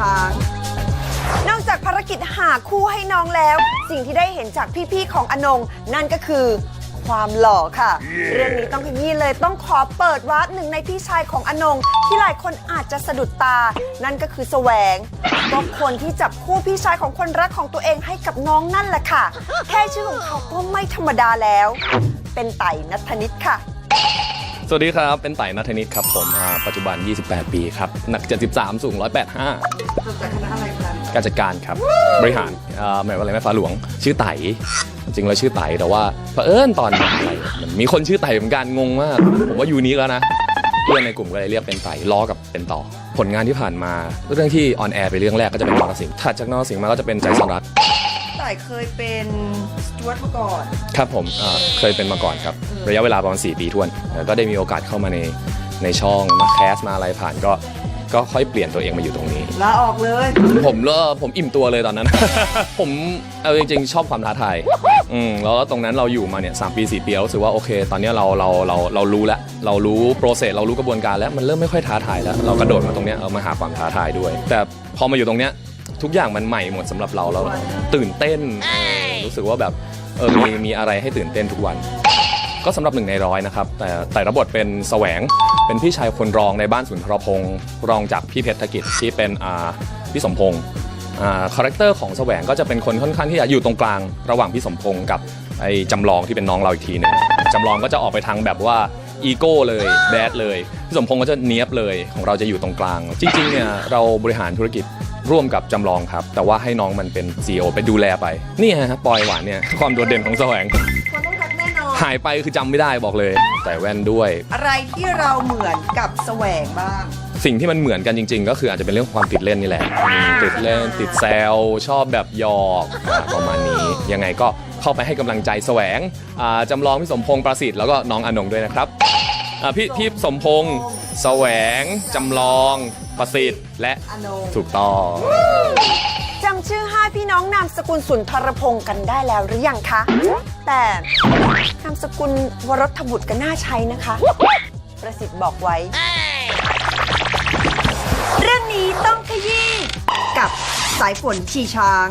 ช้าง นอกจากภารกิจหาคู่ให้น้องแล้ว สิ่งที่ได้เห็นจากพี่ๆของอนง นั่นก็คือ ความหล่อค่ะ เรื่องนี้ต้องขยี้เลยต้องขอเปิดวาร์ปหนึ่งในพี่ชายของอนง ที่หลายคนอาจจะสะดุดตา นั่นก็คือแสวงก็คนที่จับคู่พี่ชายของคนรักของตัวเองให้กับน้องนั่นแหละค่ะ แค่ชื่อของเขาก็ไม่ธรรมดาแล้ว เป็นไต่นัทนิตค่ะ สวัสดีครับ เป็นไต่นัทนิตครับผมอ่าปัจจุบัน 28 ปีครับ หนัก 73 สูง 185การจัดการครับ บริหารอ่าหมายว่าอะไรแม่ฟ้าหลวง ชื่อไต่จริงๆแล้วชื่อไต่แต่ว่าเผอิญตอนอะไรมันมีคนชื่อไต่เหมือนกันงงมาก ผมว่ายูนิคแล้วนะเพื่อนในกลุ่มก็เลยเรียกเป็นไต่ล้อกับเป็นต่อ ผลงานที่ผ่านมา เรื่องที่ออนแอร์ไปเรื่องแรกก็จะเป็นนรสิงห์ถัดจากนรสิงห์มาก็จะเป็นใจสรั ตไต่เคยเป็นสจวตมาก่อน ครับผมอ่าเคยเป็นมาก่อนครับ ระยะเวลาประมาณ 4 ปีทวนแล้วก็ได้มีโอกาสเข้ามาในในช่องมาแคสมาอะไรผ่านก็ก็ค่อยเปลี่ยนตัวเองมาอยู่ตรงนี้ ลาออกเลย ผมเลิกผมอิ่มตัวเลยตอนนั้น ผมเอาจริงๆ ชอบความท้าทายอืมแล้วตรงนั้นเราอยู่มาเนี่ยสามปีสี่ปีแล้วรู้สึกว่าโอเค ตอนเนี้ยเราเราเราเรารู้แล้วเรารู้โปรเซสเรารู้กระบวนการแล้วมันเริ่มไม่ค่อยท้าทายแล้ว เรากระโดดมาตรงเนี้ยเอามาหาความท้าทายด้วย แต่พอมาอยู่ตรงเนี้ย ทุกอย่างมันใหม่หมดสำหรับเราเราตื่นเต้นเออรู้สึกว่าแบบเออมีมีอะไรให้ตื่นเต้นทุกวัน ก็สำหรับหนึ่งในร้อยนะครับ แต่แต่ระบทเป็นแสวงเป็นพี่ชายคนรองในบ้านสุนทรพงศ์รองจากพี่เพชรธกิจที่เป็นอ่าพี่สมพงศ์อ่าคาแรคเตอร์ของแสวงก็จะเป็นคนค่อนข้างที่จะอยู่ตรงกลางระหว่างพี่สมพงศ์กับไอ้จำลองที่เป็นน้องเราอีกทีหนึงจำลองก็จะออกไปทางแบบว่าอีโก้เลยแบดเลยพี่สมพงศ์ก็จะเนี้ยบเลยของเราจะอยู่ตรงกลาง จริงๆเนี่ยเราบริหารธุรกิจ ร่วมกับจำลองครับ แต่ว่าให้น้องมันเป็น CEO ไปดูแลไป นี่ฮะปอยหวานเนี่ยความโดดเด่นของแสวง คนต้องรักแน่นอน หายไปคือจำไม่ได้บอกเลยแต่แว่นด้วย อะไรที่เราเหมือนกับแสวงบ้าง สิ่งที่มันเหมือนกันจริง ๆ ก็คืออาจจะเป็นเรื่องความติดเล่นนี่แหละอืมติดเล่นติดแซวชอบแบบหยอกอ่าประมาณนี้ ยังไงก็เข้าไปให้กำลังใจแสวงอ่าจำลองพี่สมพงษ์ประสิทธิ์แล้วก็น้องอนงด้วยนะครับอ่าพี่พี่สมพงษ์ แสวง จำลอง ประสิทธิ์ และอนงถูกต้อง จำชื่อห้าพี่น้องนามสกุลสุนทรพงศ์กันได้แล้วหรือยังคะ แต่นามสกุลวรทบุตรก็น่าใช้นะคะ ประสิทธิ์บอกไว้ เรื่องนี้ต้องขยี้กับสายฝนชีช้าง